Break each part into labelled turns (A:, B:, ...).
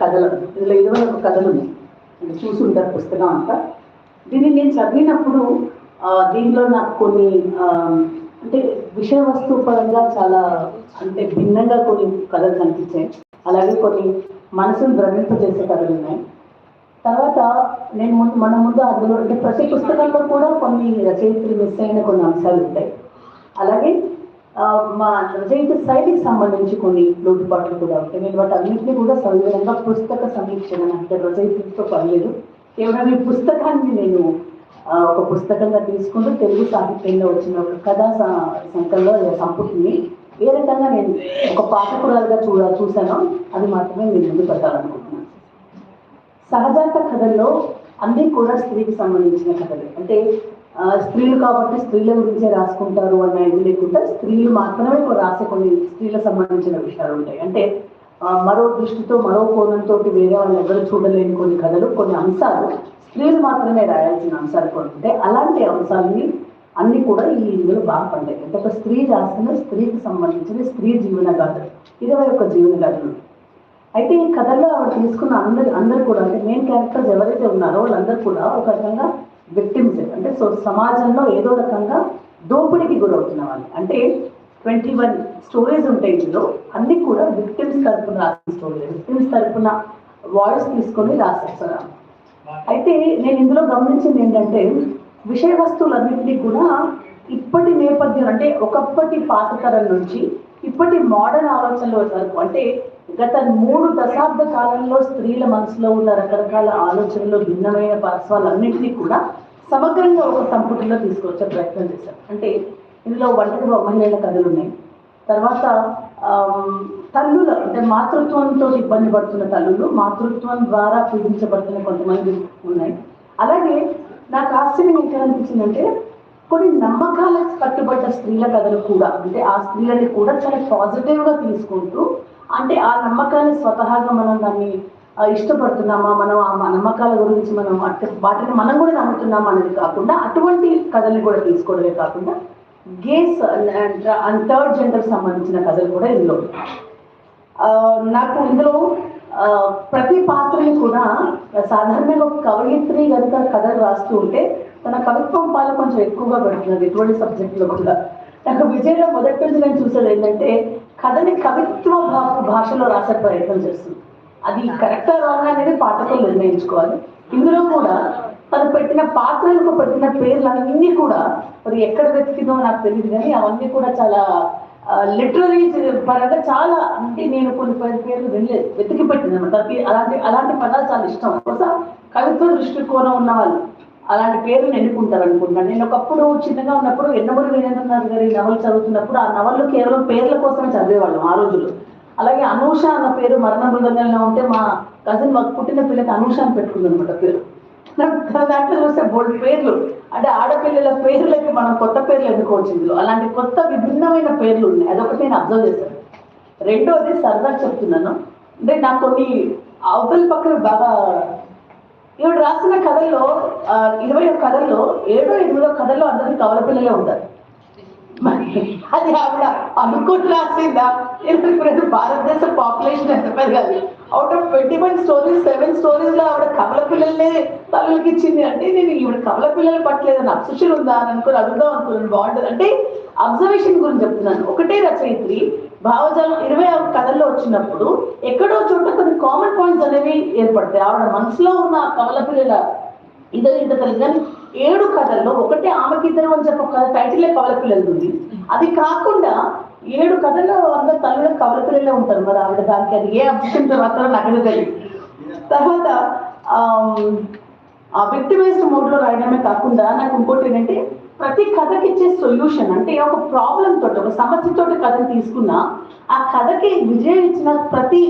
A: కథలు. ఇందులో ఇరవై ఒక కథలు ఉన్నాయి. చూసి ఉంటారు పుస్తకం అంతా. దీన్ని నేను చదివినప్పుడు దీనిలో నాకు కొన్ని అంటే విషయ వస్తువు పరంగా చాలా అంటే భిన్నంగా కొన్ని కథలు కనిపించాయి. అలాగే కొన్ని మనసును భ్రమింపజేసే కథలు ఉన్నాయి. తర్వాత నేను ముందు మన ముందు అందులో అంటే ప్రతి పుస్తకంలో కూడా కొన్ని రచయితలు మిస్ అయిన కొన్ని అంశాలు ఉంటాయి. అలాగే మా రచయిత శైలికి సంబంధించి కొన్ని లోటుపాట్లు కూడా ఉంటాయి. నేను వాటి అన్నింటినీ కూడా సవివరంగా పుస్తక సమీక్షణ అంటే రచయితతో పనిలేదు. కేవలం ఈ పుస్తకాన్ని నేను ఒక పుస్తకంగా తీసుకుంటూ తెలుగు సాహిత్యంలో వచ్చిన ఒక కథా స- సంకల్లో సంపుటిని ఏ రకంగా నేను ఒక పాఠకురాలుగా చూడ చూశానో అది మాత్రమే నేను ముందు పెట్టాలనుకుంటున్నాను. సహజాత కథల్లో అన్నీ కూడా స్త్రీకి సంబంధించిన కథలు. అంటే స్త్రీలు కాబట్టి స్త్రీల గురించే రాసుకుంటారు అన్న ఇది లేకుండా స్త్రీలు మాత్రమే రాసే కొన్ని స్త్రీలకు సంబంధించిన విషయాలు ఉంటాయి. అంటే మరో దృష్టితో మరో కోణంతో వేరే వాళ్ళు ఎవరు చూడలేని కొన్ని కథలు కొన్ని అంశాలు స్త్రీలు మాత్రమే రాయాల్సిన అంశాలు కొన్ని ఉంటాయి. అలాంటి అంశాలని అన్ని కూడా ఈ ఇందులో బాగా పండాయి అంటే ఒక స్త్రీ రాసిన స్త్రీకి సంబంధించిన స్త్రీ జీవన గాథలు ఇరవై ఒక జీవన గాథలు. అయితే ఈ కథల్లో ఆవిడ తీసుకున్న అందరు అందరు కూడా అంటే మెయిన్ క్యారెక్టర్స్ ఎవరైతే ఉన్నారో వాళ్ళందరూ కూడా ఒక రకంగా విక్టిమ్స్ అంటే సో సమాజంలో ఏదో రకంగా దోపిడీకి గురవుతున్న వాళ్ళు. అంటే ట్వంటీ వన్ స్టోరీస్ ఉంటాయి ఇందులో. అన్ని కూడా విక్టిమ్స్ తరపున రాసిన స్టోరీలు విక్టిమ్స్ తరపున వాయిస్ తీసుకొని రాసేస్తున్నాను అయితే నేను ఇందులో గమనించింది ఏంటంటే విషయ వస్తువులన్నింటినీ కూడా ఇప్పటి నేపథ్యం అంటే ఒకప్పటి పాత తరం నుంచి ఇప్పటి మోడర్న్ ఆలోచనల వరకు అంటే గత మూడు దశాబ్ద కాలంలో స్త్రీల మనసులో ఉన్న రకరకాల ఆలోచనలు భిన్నమైన పార్శ్వాలన్నింటినీ కూడా సమగ్రంగా ఒక సంపుటిలో తీసుకొచ్చే ప్రయత్నం చేశారు. అంటే ఇందులో ఒంటరి మహిళల కథలు ఉన్నాయి. తర్వాత తల్లుల అంటే మాతృత్వంతో ఇబ్బంది పడుతున్న తల్లులు మాతృత్వం ద్వారా పీడించబడుతున్న కొంతమంది ఉన్నాయి. అలాగే నాకు ఆశ్చర్యం ఎక్కడ అనిపించిందంటే కొన్ని నమ్మకాలకు కట్టుబడ్డ స్త్రీల కథలు కూడా అంటే ఆ స్త్రీలని కూడా చాలా పాజిటివ్గా తీసుకుంటూ అంటే ఆ నమ్మకాన్ని స్వతహాగా మనం దాన్ని ఇష్టపడుతున్నామా? మనం ఆ నమ్మకాల గురించి మనం వాటిని మనం కూడా నమ్ముతున్నామా అనేది కాకుండా అటువంటి కథల్ని కూడా తీసుకోవడమే కాకుండా గేస్ అండ్ థర్డ్ జెండర్ సంబంధించిన కథలు కూడా ఇందులో ఆ, నాకు ఇందులో ప్రతి పాత్రని కూడా సాధారణంగా ఒక కవయిత్రి కనుక కథలు రాస్తూ ఉంటే తన కవిత్వం పాలు కొంచెం ఎక్కువగా పెడుతున్నది ఎటువంటి సబ్జెక్టులో కూడా. నాకు విజయలో మొదటి నుంచి నేను చూసేది ఏంటంటే కథని కవిత్వ భాషలో రాసే ప్రయత్నం చేస్తుంది. అది కరెక్టా రాంగ్ అనేది పాఠకులు నిర్ణయించుకోవాలి. ఇందులో కూడా తను పెట్టిన పాత్రలకు పెట్టిన పేర్లన్నీ కూడా మరి ఎక్కడ వెతికిందో నాకు తెలియదు కానీ అవన్నీ కూడా చాలా లిటరరీ పరంగా చాలా అంటే నేను కొన్ని పది పేర్లు వినలేదు. వెతికి పెట్టింది అనమాట. అలాంటి అలాంటి పదాలు చాలా ఇష్టం. బహుశా కవిత్వ దృష్టికోణం ఉన్న వాళ్ళు అలాంటి పేర్లు ఎన్నుకుంటారు అనుకుంటున్నాను నేను ఒకప్పుడు చిన్నగా ఉన్నప్పుడు ఎన్నమూరు వీరేంద్రనాథ్ గారి నవలు చదువుతున్నప్పుడు ఆ నవలు కేవలం పేర్ల కోసమే చదివేవాళ్ళం ఆ రోజులు అలాగే అనూష అన్న పేరు మరణ మృదంగంలో ఉంటే మా కజిన్ మాకు పుట్టిన పిల్లకి అనూష అని పెట్టుకుంది అనమాట పేరు దాంట్లో చూస్తే బోల్డ్ పేర్లు. అంటే ఆడపిల్లల పేర్లకి మనం కొత్త పేర్లు ఎన్నుకోవచ్చు ఇందులో. అలాంటి కొత్త విభిన్నమైన పేర్లు ఉన్నాయి. అదొకటి నేను అబ్జర్వ్ చేశాను. రెండోది సరదా చెప్తున్నాను. అంటే నాకు కొన్ని అవతల పక్కన బాగా ఈవిడ రాసిన కథల్లో ఇరవై ఒక కథల్లో ఏడో ఎనిమిదో కథల్లో అందరికి కవల పిల్లలే ఉంటారు. అది ఆవిడ అనుకుంటూ రాసిందా ఇప్పుడు భారతదేశ పాపులేషన్ ఎంత పెరగాలి out of twenty one stories seven స్టోరీస్లో ఆవిడ కమల పిల్లల్నే తల్లికి ఇచ్చింది అంటే నేను ఈవిడ కమల పిల్లలు పట్టలేదని అప్సుషులు ఉందా? అని అనుకుని అడుగుదాం అనుకున్నాను. బాగుంటుంది. అంటే అబ్జర్వేషన్ గురించి చెప్తున్నాను. ఒకటే రచయిత్రి భావజాలం ఇరవై ఆరు కథల్లో వచ్చినప్పుడు ఎక్కడో చోట కొన్ని కామన్ పాయింట్స్ అనేవి ఏర్పడతాయి. ఆవిడ మనసులో ఉన్న కమల పిల్లల ఇద్దరు ఇంత తెలియదు కానీ ఏడు కథల్లో ఒకటే ఆమెకి ఇద్దరు అని చెప్పి ఒక కథ టైటిలే కవల పిల్లలు ఉంది. అది కాకుండా ఏడు కథల్లో అందరు తల్లుల కవల పిల్లలే ఉంటారు. మరి ఆవిడ దానికి అది ఏ అబ్జెక్షన్ తర్వాత నాకు తెలియదు తర్వాత ఆ ఆ వేసిన మూడులో రాయడమే కాకుండా నాకు ఇంకోటి ఏంటంటే ప్రతి కథకి ఇచ్చే సొల్యూషన్ అంటే ఒక ప్రాబ్లం తోటి ఒక సమస్యతో కథను తీసుకున్నా ఆ కథకి విజయం ఇచ్చిన ప్రతి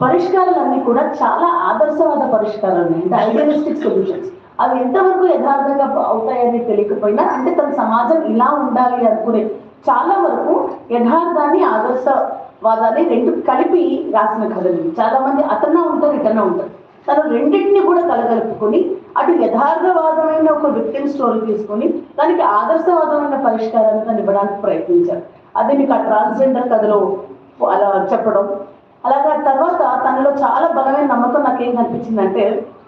A: పరిష్కారాలన్నీ కూడా చాలా ఆదర్శవాద పరిష్కారాలు ఉన్నాయి అంటే ఐడియలిస్టిక్ సొల్యూషన్స్ అవి ఎంతవరకు యథార్థంగా అవుతాయని తెలియకపోయినా అంటే తన సమాజం ఇలా ఉండాలి అనుకునే చాలా వరకు యథార్థాన్ని ఆదర్శవాదాన్ని రెండు కలిపి రాసిన కథలు. చాలా మంది అతన్నా ఉంటారు ఇతన్నా ఉంటారు. తను రెండింటిని కూడా కలగలుపుకొని అటు యథార్థవాదమైన ఒక విక్టిమ్ స్టోరీ తీసుకొని దానికి ఆదర్శవాదమైన పరిష్కారాన్ని తను ఇవ్వడానికి ప్రయత్నించారు అదే మీకు ఆ ట్రాన్స్జెండర్ కథలో అలా చెప్పడం. అలాగే తర్వాత తనలో చాలా బలమైన నమ్మకం నాకేం కనిపించిందంటే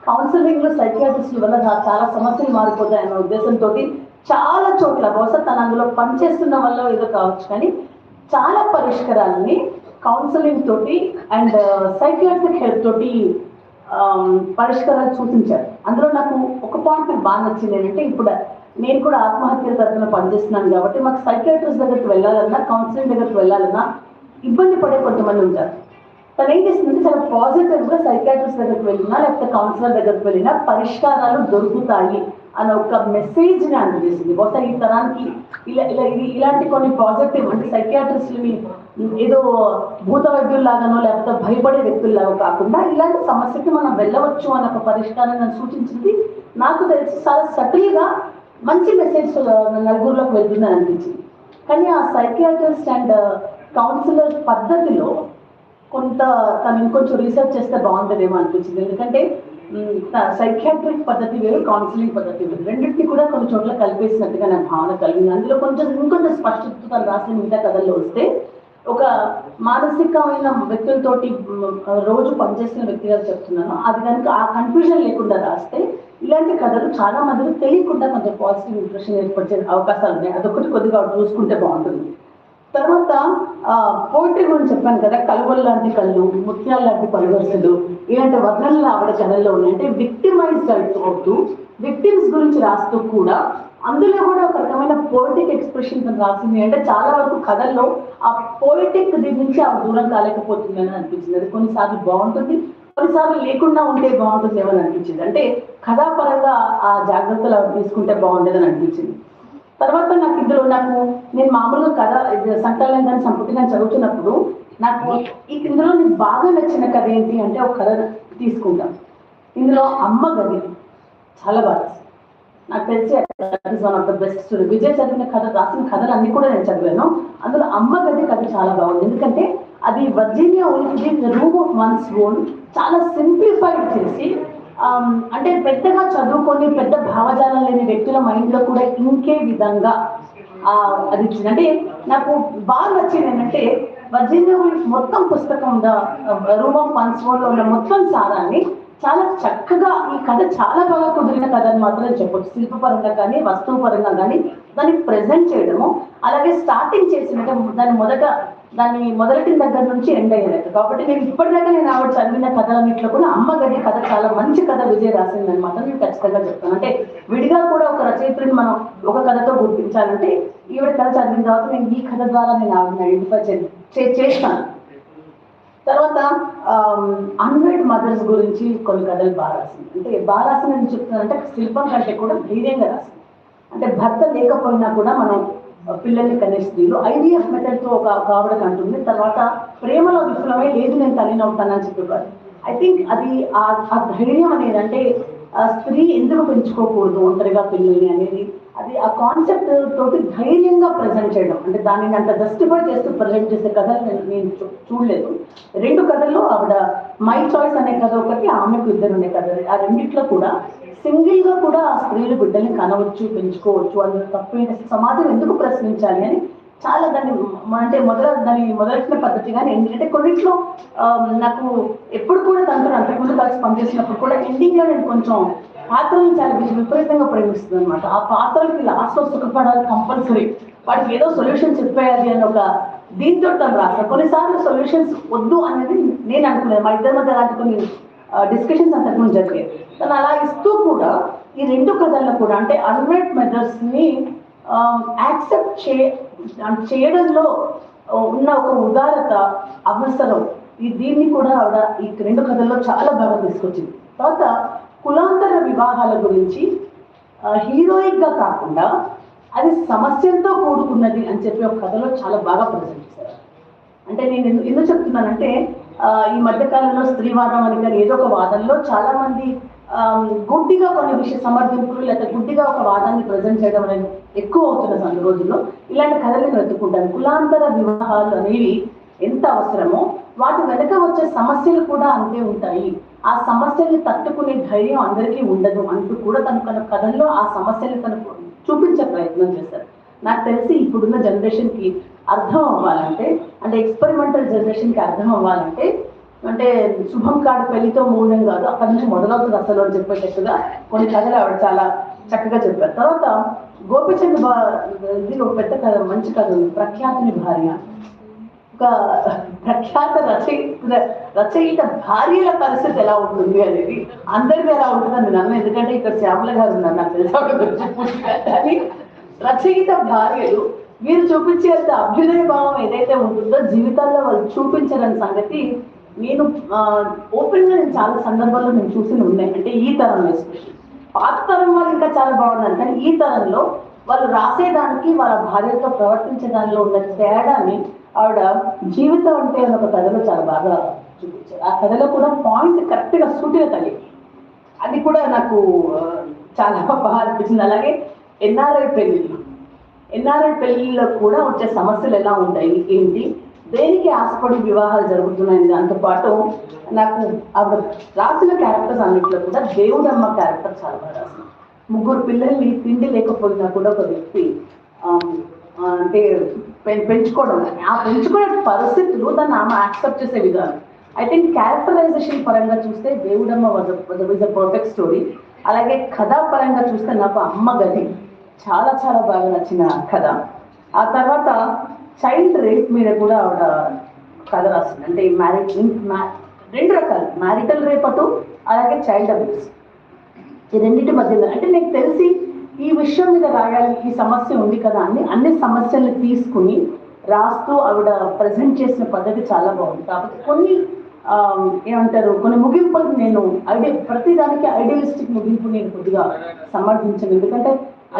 A: కౌన్సిలింగ్లో సైకియాట్రిస్టుల వల్ల చాలా సమస్యలు మారిపోతాయన్న ఉద్దేశంతో చాలా చోట్ల బహుశా తను అందులో పనిచేస్తున్న వల్ల ఏదో కావచ్చు కానీ చాలా పరిష్కారాలని కౌన్సిలింగ్ తోటి అండ్ సైకియాట్రిక్ హెల్త్ తోటి పరిష్కారాలు సూచించారు అందులో నాకు ఒక పాయింట్ నాకు బాగా నచ్చింది ఏంటంటే ఇప్పుడు నేను కూడా ఆత్మహత్య తరఫున పనిచేస్తున్నాను కాబట్టి మాకు సైకియాట్రిస్ట్ దగ్గరికి వెళ్ళాలన్నా కౌన్సిలింగ్ దగ్గరికి వెళ్ళాలన్నా ఇబ్బంది పడే కొంతమంది ఉంటారు. తను ఏం చేస్తుందంటే చాలా పాజిటివ్గా సైకాట్రిస్ట్ దగ్గరికి వెళ్ళినా లేకపోతే కౌన్సిలర్ దగ్గరికి వెళ్ళినా పరిష్కారాలు దొరుకుతాయి. అన్న ఒక మెసేజ్ని అందజేసింది. బహుశా ఈ తరానికి ఇలా ఇలా ఇది- ఇలాంటి కొన్ని పాజిటివ్ అంటే సైకియాట్రిస్ట్ని ఏదో భూత వైద్యుల్లాగానో లేకపోతే భయపడే వ్యక్తుల్లాగా కాకుండా ఇలాంటి సమస్యకి మనం వెళ్ళవచ్చు అన్న ఒక పరిష్కారం నన్ను సూచించింది. నాకు తెలిసి చాలా సటిల్గా మంచి మెసేజ్ నలుగురిలోకి వెళ్తుందని అనిపించింది. కానీ ఆ సైకియాట్రిస్ట్ అండ్ కౌన్సిలర్ పద్ధతిలో కొంత తను ఇంకొంచెం రీసెర్చ్ చేస్తే బాగుంటుందేమో అనిపించింది. ఎందుకంటే సైకియాట్రిక్ పద్ధతి వేరు కౌన్సిలింగ్ పద్ధతి వేరు. రెండింటిని కూడా కొన్ని చోట్ల కలిపేసినట్టుగా నా భావన కలిగింది. అందులో కొంచెం ఇంకొంచెం స్పష్టత తను రాసిన మిగతా కథల్లో వస్తే ఒక మానసికమైన వ్యక్తులతోటి రోజు పనిచేసిన వ్యక్తిగా చెప్తున్నాను. అది కనుక ఆ కన్ఫ్యూజన్ లేకుండా రాస్తే ఇలాంటి కథలు చాలా మందికి తెలియకుండా కొంచెం పాజిటివ్ ఇంప్రెషన్ ఏర్పరిచే అవకాశాలు ఉన్నాయి. అదొకటి కొద్దిగా చూసుకుంటే బాగుంటుంది. తర్వాత పోయిటరీ గురించి చెప్పాను కదా కలువలు లాంటి కళ్ళు ముత్యాల లాంటి పలువరుసలు ఇలాంటి వదనలు ఆవిడ కథల్లో ఉన్నాయి. అంటే విక్టిమైజ్ అవుతూ విక్టిమ్స్ గురించి రాస్తూ కూడా అందులో కూడా ఒక రకమైన పోయిటిక్ ఎక్స్ప్రెషన్ రాసింది. అంటే చాలా వరకు కథల్లో ఆ పోయిటిక్ దీని నుంచి ఆ దూరం కాలేకపోతుంది అని అనిపించింది. అది కొన్నిసార్లు బాగుంటుంది కొన్నిసార్లు లేకుండా ఉంటే బాగుంటుంది ఏమని అనిపించింది. అంటే కథాపరంగా ఆ జాగ్రత్తలు తీసుకుంటే బాగుండేదని అనిపించింది. తర్వాత నాకు ఇందులో నాకు నేను మామూలుగా కథ సంకలనం కానీ సంపుటి కానీ చదువుతున్నప్పుడు నాకు ఈ ఇందులో నాకు బాగా నచ్చిన కథ ఏంటి అంటే ఒక కథ తీసుకుంటాం. ఇందులో అమ్మ గది చాలా బాగా. నాకు తెలిసి one of the best story Vijay చదివిన కథ రాసిన కథలు అన్ని కూడా నేను చదివాను. అందులో అమ్మ గది కథ చాలా బాగుంది. ఎందుకంటే అది వర్జీనియా ఉనికి రూమ్ ఆఫ్ వన్స్ ఓన్ చాలా సింప్లిఫైడ్ చేసి అంటే పెద్దగా చదువుకొని పెద్ద భావజాలం లేని వ్యక్తుల మైండ్లో కూడా ఇంకే విధంగా అది ఇచ్చింది అంటే నాకు బాగా నచ్చింది ఏంటంటే వర్జీనియా మొత్తం పుస్తకం రూమ్ ఆఫ్ వన్స్ ఉన్న మొత్తం సారాన్ని చాలా చక్కగా ఈ కథ చాలా బాగా కుదిరిన కథ అని మాత్రం చెప్పొచ్చు. శిల్పపరంగా కానీ వస్తువు పరంగా కానీ దాన్ని ప్రజెంట్ చేయడము అలాగే స్టార్టింగ్ చేసినట్టే దాన్ని మొదట దాన్ని మొదటి దగ్గర నుంచి ఎండ్ అయ్యేదట కాబట్టి నేను ఇప్పటిదాకా నేను ఆవిడ చదివిన కథలన్నింటిలో కూడా అమ్మ గడి కథ చాలా మంచి కథ విజయ రాసింది అనమాట నేను ఖచ్చితంగా చెప్తాను. అంటే విడిగా కూడా ఒక రచయిత్రిని మనం ఒక కథతో గుర్తించాలంటే ఈవిడ కథ చదివిన తర్వాత నేను ఈ కథ ద్వారా నేను ఆవిడని ఐడెంటిఫై చే చేస్తాను. తర్వాత అన్వెడ్ మదర్స్ గురించి కొన్ని కథలు బాగా రాసింది. అంటే బాగా రాసింది అని చెప్తున్నానంటే శిల్పం కంటే కూడా ధైర్యంగా రాసింది. అంటే భర్త లేకపోయినా కూడా మనం పిల్లల్ని కనే స్త్రీలు ఐవీఎఫ్ మెథడ్తో ఒక కావడం అంటుంది. తర్వాత ప్రేమలో విఫలమై లేదు నేను తల్లిని అవుతానని చెప్పేవారు. ఐ థింక్ అది ఆ ధైర్యం అనేది అంటే స్త్రీ ఎందుకు పెంచుకోకూడదు ఒంటరిగా పిల్లల్ని అనేది అది ఆ కాన్సెప్ట్ తోటి ధైర్యంగా ప్రజెంట్ చేయడం. అంటే దానిని అంత జస్టిఫై చేస్తూ ప్రజెంట్ చేసే కథలు నేను నేను చూ- చూడలేదు. రెండు కథల్లో ఆవిడ మై చాయిస్ అనే కథ ఒకటి ఆమెకు ఇద్దరు ఉండే కథ. ఆ రెండిట్లో కూడా సింగిల్గా కూడా ఆ స్త్రీలు బిడ్డల్ని కనవచ్చు పెంచుకోవచ్చు అందులో తప్పేంటి సమాజం ఎందుకు ప్రశ్నించాలి అని చాలా దాన్ని అంటే మొదల దాన్ని మొదలెట్టిన పద్ధతి కానీ ఎందుకంటే కొన్నిట్లో నాకు ఎప్పుడు కూడా దాంతో అంతకుముందు కలిసి పనిచేసినప్పుడు కూడా ఎండింగ్లో నేను కొంచెం పాత్రలను చాలా విపరీతంగా ప్రేమిస్తుంది అనమాట ఆ పాత్రలకి లాస్ట్లో సుఖపడాలి కంపల్సరీ వాటికి ఏదో సొల్యూషన్ చెప్పేయాలి అని ఒక దీంతో తను రాస్తాను కొన్నిసార్లు సొల్యూషన్స్ వద్దు అనేది నేను అనుకున్నాను మా ఇద్దరి మధ్య అలాంటి కొన్ని డిస్కషన్స్ అంతకుముందు జరిగాయి. తను అలా ఇస్తూ కూడా ఈ రెండు కథల్లో కూడా అంటే అన్వెట్ మెథడ్స్ని యాక్సెప్ట్ చే చేయడంలో ఉన్న ఒక ఉదారత అవసరం ఈ దీన్ని కూడా ఆవిడ ఈ రెండు కథల్లో చాలా బాగా తీసుకొచ్చింది. తర్వాత కులాంతర వివాహాల గురించి హీరోయిక్గా కాకుండా అది సమస్యలతో కూడుకున్నది అని చెప్పి ఒక కథలో చాలా బాగా ప్రజెంట్ చేశారు అంటే నేను ఎందుకు చెప్తున్నానంటే ఈ మధ్యకాలంలో స్త్రీవాదం అని కానీ ఏదో ఒక వాదనలో చాలా మంది గుడ్డిగా కొన్ని విషయ సమర్థింపులు లేకపోతే గుడ్డిగా ఒక వాదాన్ని ప్రజెంట్ చేయడం అనేది ఎక్కువ అవుతున్న సంద రోజుల్లో ఇలాంటి కథల్ని వెతుక్కుంటారు కులాంతర వివాహాలు అనేవి ఎంత అవసరమో వాటి వెనక వచ్చే సమస్యలు కూడా అంతే ఉంటాయి. ఆ సమస్యల్ని తట్టుకునే ధైర్యం అందరికీ ఉండదు అంటూ కూడా తను తన కథల్లో ఆ సమస్యలు తను చూపించే ప్రయత్నం చేస్తారు. నాకు తెలిసి ఇప్పుడున్న జనరేషన్కి అర్థం అవ్వాలంటే అంటే ఎక్స్పెరిమెంటల్ జనరేషన్కి అర్థం అవ్వాలంటే అంటే శుభం కాడు పెళ్ళితో మూలం కాదు అక్కడి నుంచి మొదలవుతుంది అసలు అని చెప్పేటట్టుగా కొన్ని కథలు ఆవిడ చాలా చక్కగా చెప్పారు. తర్వాత గోపిచంద్ బా ఇది ఒక పెద్ద కథ మంచి కథ ఉంది. ప్రఖ్యాతిని భార్య. ఒక ప్రఖ్యాత రచయిత రచయిత భార్యల పరిస్థితి ఎలా ఉంటుంది అనేది అందరిది ఎలా ఉంటుంది అని నన్ను ఎందుకంటే ఇక్కడ శ్యామల గారు ఉన్నారు నాకు తెలిసి. రచయిత భార్యలు వీరు చూపించేంత అభ్యుదయ భావం ఏదైతే ఉంటుందో జీవితాల్లో వాళ్ళు చూపించరని సంగతి నేను ఓపెన్గా నేను చాలా సందర్భాల్లో నేను చూసి ఉన్నాయి అంటే ఈ తరంలో ఎస్పెషల్ పాత తరం వాళ్ళు ఇంకా చాలా బాగున్నారు కానీ ఈ తరంలో వాళ్ళు రాసేదానికి వాళ్ళ భార్యతో ప్రవర్తించే దానిలో ఉన్న తేడాని ఆవిడ జీవితం అంటే అని ఒక కథలో చాలా బాగా చూపించారు. ఆ కథలో కూడా పాయింట్ కరెక్ట్గా సూటిన తల్లి అది కూడా నాకు చాలా బాగా అనిపించింది. అలాగే ఎన్ఆర్ఐ పెళ్ళిళ్ళు ఎన్ఆర్ఐ పెళ్ళిలో కూడా వచ్చే సమస్యలు ఎలా ఉంటాయి? ఏంటి? దేనికి ఆశపడి వివాహాలు జరుగుతున్నాయి దాంతోపాటు నాకు ఆవిడ రాసిన క్యారెక్టర్స్ అన్నింటిలో కూడా దేవుడమ్మ క్యారెక్టర్ చాలా బాగా రాసింది. ముగ్గురు పిల్లల్ని తిండి లేకపోయినా కూడా ఒక వ్యక్తి అంటే పె పెంచుకోవడం ఆ పెంచుకునే పరిస్థితులు దాన్ని ఆమె యాక్సెప్ట్ చేసే విధానం. ఐ థింక్ క్యారెక్టరైజేషన్ పరంగా చూస్తే దేవుడమ్మ వాజ్ అ పర్ఫెక్ట్ స్టోరీ. అలాగే కథా పరంగా చూస్తే నాకు అమ్మ గది. చాలా చాలా బాగా నచ్చిన కథ. ఆ తర్వాత చైల్డ్ రేప్ మీద కూడా ఆవిడ కథ రాసింది. అంటే మ్యారేజ్ రెండు రకాలు. మ్యారిటల్ రేప్ అటు అలాగే చైల్డ్ అబ్యూస్ ఈ రెండింటి మధ్యలో అంటే నీకు తెలిసి ఈ విషయం మీద రాయాలి ఈ సమస్య ఉంది కదా అని అన్ని సమస్యల్ని తీసుకుని రాస్తూ ఆవిడ ప్రజెంట్ చేసిన పద్ధతి చాలా బాగుంది. కాబట్టి కొన్ని ఏమంటారు కొన్ని ముగింపులు నేను ఐడియా ప్రతిదానికి ఐడియలిస్టిక్ ముగింపు నేను కొద్దిగా సమర్థించను. ఎందుకంటే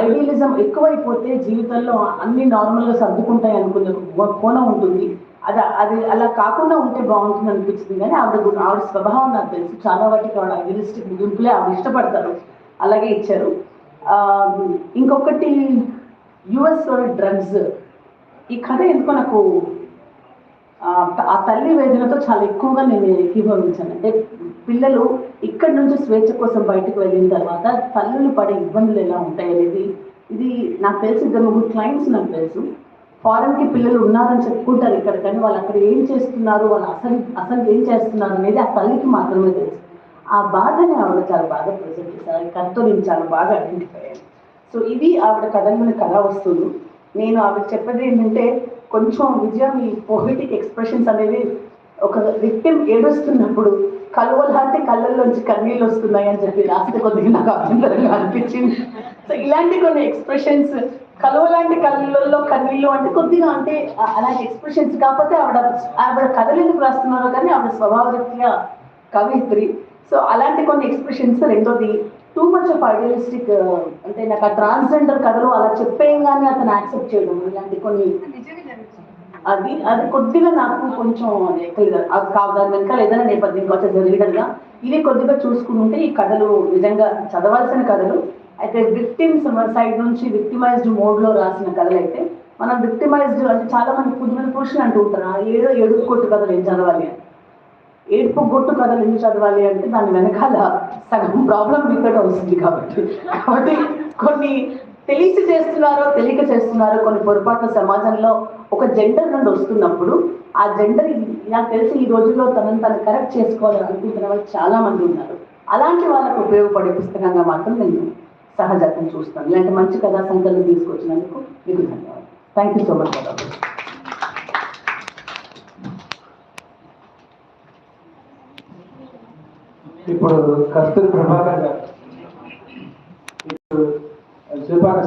A: ఐడియలిజం ఎక్కువైపోతే జీవితంలో అన్ని నార్మల్గా సర్దుకుంటాయి అనుకునే కోణం ఉంటుంది. అది అది అలా కాకుండా ఉంటే బాగుంటుంది అనిపించింది కానీ ఆవిడ ఆవిడ స్వభావం నాకు తెలుసు. చాలా వాటికి ఆవిడ ఐడియలిస్టిక్ ముగింపులే ఆవిడ ఇష్టపడతారు. అలాగే ఇచ్చారు. ఇంకొకటి యుఎస్ డ్రగ్స్. ఈ కథ ఎందుకో నాకు ఆ ఆ తల్లి వేదనతో చాలా ఎక్కువగా నేను ఏకీభవించాను అంటే పిల్లలు ఇక్కడి నుంచి స్వేచ్ఛ కోసం బయటకు వెళ్ళిన తర్వాత తల్లులు పడే ఇబ్బందులు ఎలా ఉంటాయి అనేది ఇది నాకు తెలిసి ఇద్దరు ముగ్గురు క్లయింట్స్ నాకు తెలుసు. ఫారెన్కి పిల్లలు ఉన్నారని చెప్పుకుంటారు ఇక్కడ కానీ వాళ్ళు అక్కడ ఏం చేస్తున్నారు వాళ్ళు అసలు అసలు ఏం చేస్తున్నారు అనేది ఆ తల్లికి మాత్రమే తెలుసు. ఆ బాధని ఆవిడ చాలా బాగా ప్రజెంట్ చేశారు. కథతో నేను చాలా బాగా ఐడెంటిఫై అయ్యాను. సో ఇది ఆవిడ కథలోని కళా వస్తువులు. నేను ఆవిడ చెప్పేది ఏంటంటే కొంచెం విజయం ఈ పొహిటిక్ ఎక్స్ప్రెషన్స్ అనేవి ఒక విక్టిమ్ ఏడుస్తున్నప్పుడు కలువలాంటి కళ్ళల్లోంచి కన్నీళ్ళు వస్తున్నాయి అని చెప్పి రాస్తే కొద్దిగా నాకు అభ్యంతరంగా అనిపించింది. సో ఇలాంటి కొన్ని ఎక్స్ప్రెషన్స్ కలువలాంటి కళ్ళల్లో కన్నీళ్ళు అంటే కొద్దిగా అంటే అలాంటి ఎక్స్ప్రెషన్స్ కాకపోతే ఆవిడ ఆవిడ కథలు ఎందుకు రాస్తున్నారో కానీ ఆవిడ స్వభావరీత్యా కవిత్రి. సో అలాంటి కొన్ని ఎక్స్ప్రెషన్స్ రెండోది టూ మచ్ ఆఫ్ ఐడియలిస్టిక్ అంటే నాకు ఆ ట్రాన్స్జెండర్ కథలు అలా చెప్పేయంగానే అతను యాక్సెప్ట్ చేయడం ఇలాంటి కొన్ని అది అది కొద్దిగా నాకు కొంచెం ఎక్కలేదు అది కాదు దాని వెనకాల ఏదైనా నేపథ్యం కొంచెం కదా. ఇది కొద్దిగా చూసుకుంటే ఈ కథలు నిజంగా చదవాల్సిన కథలు. అయితే విక్టిమ్స్ సైడ్ నుంచి విక్టిమైజ్డ్ మోడ్లో రాసిన కథలు అయితే మనం విక్టిమైజ్డ్ అంటే చాలా మంది పుదుమైన పురుషులు అంటూ ఉంటారు. "ఆ, ఏదో ఏడుపు కొట్టు కథలు ఏం చదవాలి అని. ఏడుపు గొట్టు కథలు ఎందుకు చదవాలి అంటే దాని వెనకాల సగం ప్రాబ్లం ఇక్కడ వస్తుంది కాబట్టి. కాబట్టి కొన్ని తెలిసి చేస్తున్నారో తెలియక చేస్తున్నారో కొన్ని పొరపాట్లు సమాజంలో ఒక జెండర్ నుండి వస్తున్నప్పుడు ఆ జెండర్ నాకు తెలిసి ఈ రోజుల్లో తనను తను కరెక్ట్ చేసుకోవాలని అనుకుంటున్న వాళ్ళు చాలా మంది ఉన్నారు. అలాంటి వాళ్ళకు ఉపయోగపడే పుస్తకంగా మాత్రం నేను సహజత్వం చూస్తాను. ఇలాంటి మంచి కథా సంకలనం తీసుకొచ్చినందుకు మీకు ధన్యవాదాలు. థ్యాంక్ యూ సో మచ్
B: ఇప్పుడు కస్తూరి ప్రభాకర్ గారు. ఇప్పుడు శిల్పాక